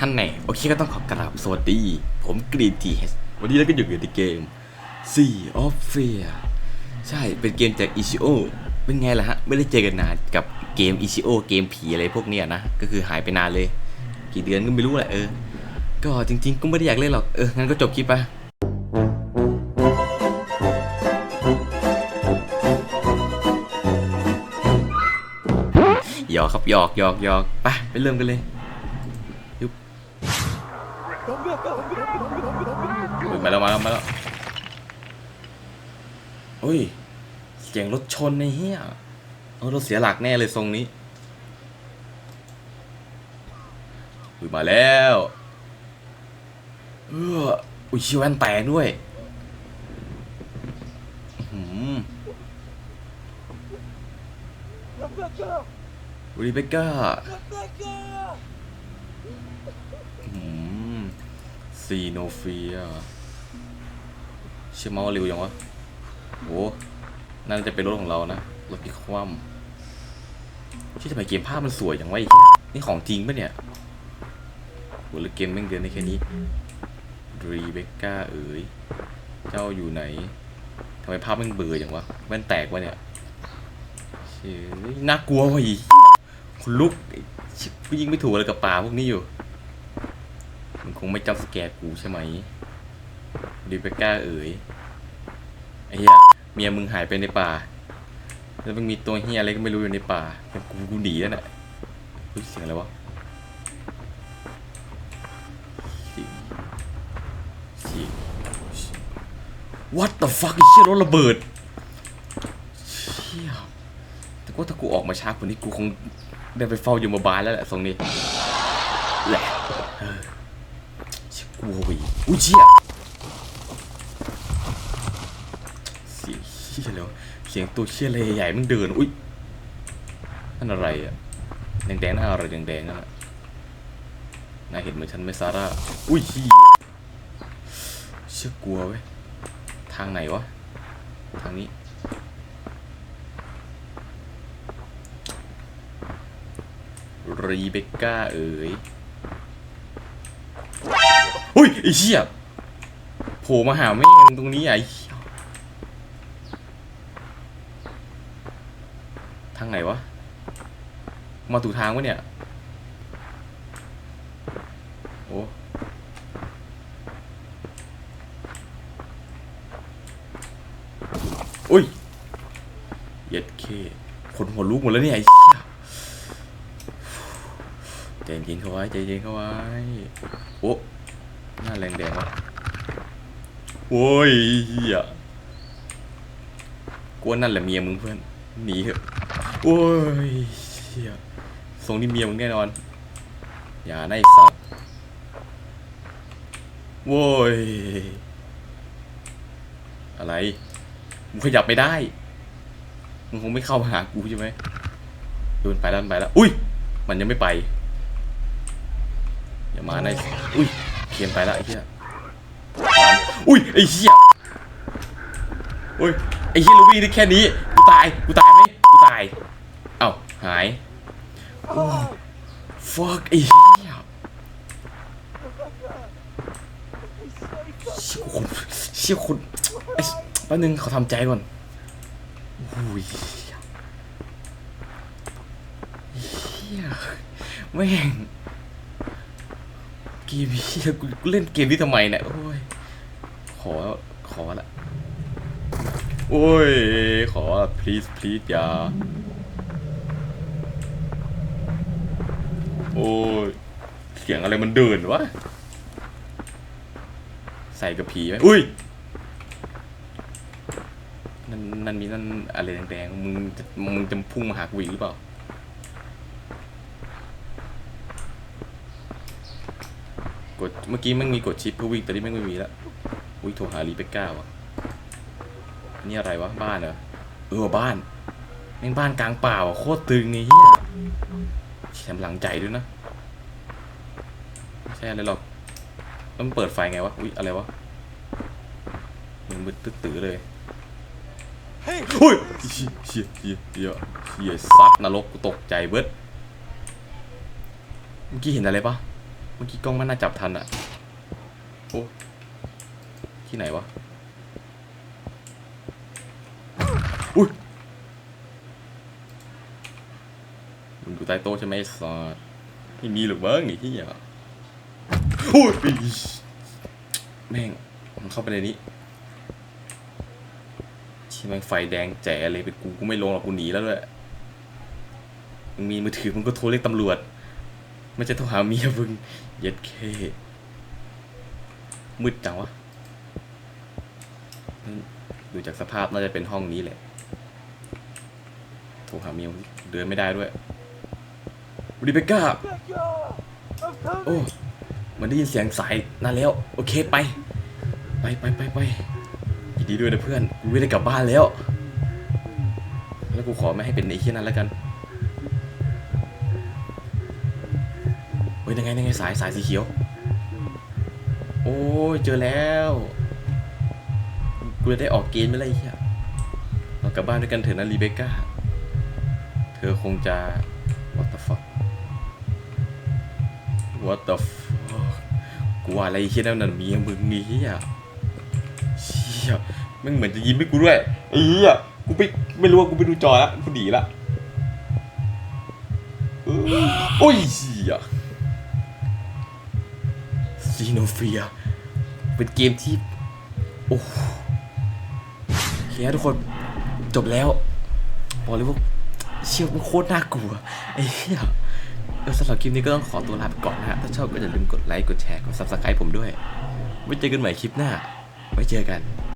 ท่านไหนโอเคก็ต้องขอกราบสวัสดี ผมกรีนทีเฮสวันนี้เราก็อยู่ในเกม Sea of Fear ใช่เป็นเกมจากอิชิโอเป็นไงล่ะฮะ ไม่ได้เจอกันนานกับเกมอิชิโอเกมผีอะไรพวกเนี้ยนะ ก็คือหายไปนานเลย กี่เดือนก็ไม่รู้แหละเออ ก็จริง ๆ ก็ไม่ได้อยากเล่นหรอกเอองั้นก็จบคลิปไปะหยอกครับหยอกหยอกหยอกไปไปเริ่มกันเลยบอุ๊ยมา แล้วมาแล้วมาแล้วโอ้ยเสียงรถชนในเฮียเอารถเสียหลักแน่เลยทรงนี้อุ้ยมาแล้วเอออุ้ยชิวแว่นแตกด้วยหือรีเบคก้าอืมซีโนเฟีย เชื่อมาว่าเร็วยังวะโหน่าจะเป็นรถของเรานะรถพิกคว่ำที่ทำไมเกมภาพมันสวยอย่างวะไอ้นี่ของจริงปะเนี่ยโหแล้วเกมแม่งเดินได้แค่นี้รีเบคก้าเอ๋ยเจ้าอยู่ไหนทำไมภาพแม่งเบื่ออย่างวะแว่นแตกวะเนี่ยชี่ยน่ากลัววะอีคนลุกชิบกูยิงไม่ถูกเลยกับป่าพวกนี้อยู่ มันคงไม่จำสแกร์กูใช่ไหม รีเบก้าเอ๋ยไอ้เหี้ยเมียมึงหายไปในป่า แล้วมันมีตัวเฮียอะไรก็ไม่รู้อยู่ในป่ากูกูหนีแล้วน่ะเฮ้เสียงอะไรวะเสียงเสียง What the fuck ไอ้เชี่ยรถระเบิดเชี่ยแต่ว่าถ้ากูออกมาช้ากว่านี้กูคงได้ไปเฝ้าอยู่มาบาลแล้วแหละทรงนี้แหละเออกูโวยอุ้ยเชี่ย เสียง เสียงตัวเชี่ยเลยใหญ่มันเดิน อุ้ยนั่นอะไรอะแดงๆนั่นอะไรแดงๆนั่นอะนายเห็นเหมือนฉันไหมซาร่า อุ้ยเชี่ยเชื่อกลัวเว้ย ทางไหนวะ ทางนี้ รีเบคก้าเอ๋ยอุ้ยไอ้เชี่ยโผล่มาหาแม่งตรงนี้ไอ้เหี้ย ทางไหนวะ มาถูกทางวะเนี่ย โอ้อุ้ยเย็ดเคคนหัวลุกหมดแล้วเนี่ยไอ้เหี้ยใจเย็นเข้าไว้ใจเย็นเข้าไว้ โอ้หน้าแรงแดงวะโอ้ยเหี้ยกวนนั่นแหละเมียมึงเพื่อนหนีเถอะ โอ้ยเชี่ยทรงนี้เมียมึงแน่นอน อย่าในะไอ้สัตว์โว้ย อะไร มึงขยับไม่ได้ มึงคงไม่เข้ามาหากูใช่ไหมโดนไปแล้วมันไปแล้ว อุ้ย มันยังไม่ไป อย่ามาในอุ้ยเขียนไปแล้วไอ้เหี้ย อุ้ยไอ้เหี้ย อุ้ยไอ้เหี้ยลูบี้ได้แค่นี้ กูตาย กูตายไหม ตาย เอ้า หายโอ้ fuck ไอ้เหี้ยเชี่ยคนเชี่ยคนไอ้แป๊บนึงเขาทำใจก่อนโอ้ยเหี้ยแม่งเกมเหี้ยกูกูเล่นเกมนี้ทำไมเนี่ยโอ้ยขอขอละ โอ้ย ขอ please please อย่า โอ้ย เสียงอะไรมันเดินวะ ใส่กับผีไหมอุ้ย นั่นนั่นมีนั่นอะไรแดงๆ มึงจะมึงจะพุ่งมาหากูอีกหรือเปล่า กด เมื่อกี้มันมีกดชิปเพื่อวิ่งแต่นี่ไม่ม่มีแล้ว อุ้ยโทรหารีเบคก้าวะ นนี่อะไรวะ บ้านเหรอ เออบ้านแม่งบ้านกลางป่าว่ะโคตรตึงไงเฮียแถมหลังใจด้วยนะไม่ใช่อะไรหรอกแล้วมันเปิดไฟไงวะ อุ๊ย อะไรวะมันมืดตึ๊ดตื้อเลยอุ้ยเชี่ยเชี่ยเชี่ยเชี่ยเชี่ยซัดนรกกูตกใจเบิดเมื่อกี้เห็นอะไรปะเมื่อกี้กล้องมันน่าจับทันอะโอ้ที่ไหนวะ อุ้ยมึงอยู่ใต้โต๊ะใช่ไหมไอ้ซอสไม่มีหรอกเบิ้งนี่ที่อะโอ้ยอีแม่งมันเข้าไปในนี้ที่แม่งไฟแดงแจ๋เลยเป็นกูกูไม่ลงหรอกกูหนีแล้วด้วยมึงมีมือถือมึงก็โทรเรียกตำรวจไม่ใช่โทรหาเมียมึงเย็ดเคมืดจังวะดูจากสภาพน่าจะเป็นห้องนี้แหละ โทรหาเมียเดินไม่ได้ด้วยริเบคก้าโอ้มันได้ยินเสียงสายนานแล้ว โอเคไป ไปไปไปไปยินดีด้วยนะเพื่อนกูไม่ได้กลับบ้านแล้ว แล้วกูขอไม่ให้เป็นไอ้เชี่ยนั้นแล้วกันเฮ้ยยังไงยังไงสายสายสีเขียว โอ้ยเจอแล้วกูจะได้ออกเกณฑ์ไม่ไรเหี้ยเรากลับบ้านด้วยกันเถอะนะรีเบคก้า เธอคงจะ what the fuck what the fuck กูว่าอะไรเชี่ยนั่นน่ะเมียมึงนี่เฮียเชี่ยมันเหมือนจะยิ้มให้กูด้วยไอ้เหี้ยกูไปไม่รู้ว่ากูไปดูจอละกูหนีละเออโอ้ยเชี่ยซีโนเฟียเป็นเกมที่ โอ้โหเคนะทุกคนจบแล้ว บอกเลยว่า เชี่ยมันโคตรน่ากลัวไอ้เหี้ยเออสำหรับคลิปนี้ก็ต้องขอตัวลาไปก่อนนะฮะ ถ้าชอบก็อย่าลืมกดไลค์ กดแชร์ กด subscribe ผมด้วย ไว้เจอกันใหม่คลิปหน้า ไว้เจอกัน